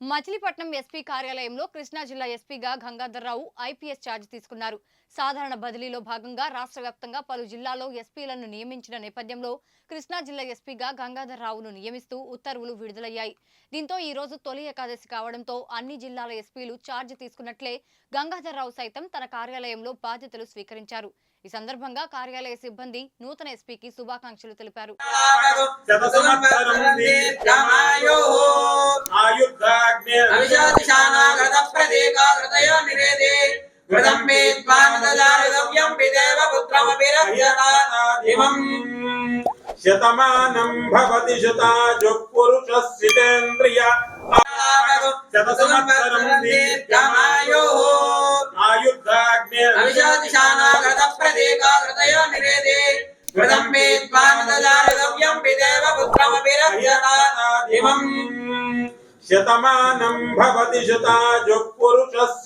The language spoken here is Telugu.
మచిలీపట్నం ఎస్పీ కార్యాలయంలో కృష్ణా జిల్లా ఎస్పీగా గంగాధర్రావు ఐపీఎస్ ఛార్జ్ తీసుకున్నారు. సాధారణ బదిలీలో భాగంగా రాష్ట్ర వ్యాప్తంగా పలు జిల్లాల్లో ఎస్పీలను నియమించిన నేపథ్యంలో కృష్ణా జిల్లా ఎస్పీగా గంగాధర్రావును నియమిస్తూ ఉత్తర్వులు విడుదలయ్యాయి. దీంతో ఈ రోజు తొలి ఏకాదశి కావడంతో అన్ని జిల్లాల ఎస్పీలు ఛార్జ్ తీసుకున్నట్లే గంగాధర్రావు సైతం తన కార్యాలయంలో బాధ్యతలు స్వీకరించారు. ఈ సందర్భంగా కార్యాలయ సిబ్బంది నూతన ఎస్పీకి శుభాకాంక్షలు తెలిపారు. अविशातिशानाघृतप्रदेकाघृतयो निरेदे घृतं मे त्वामददारगव्यं पिदेव पुत्रमपि रक्षत इमम् शतमानं भवति शता जुक्पुरुषस्येन्द्रिय शतसंवत्सरं दीर्घमायोः। आयुर्धाग्नेशानाघृतप्रदेकाघृतयो निरेदे घृतं मे त्वामददारगव्यं पिदेव पुत्रमपि रक्षत శతమానం భవతి శతాజు పురుషస్సితేంద్రియ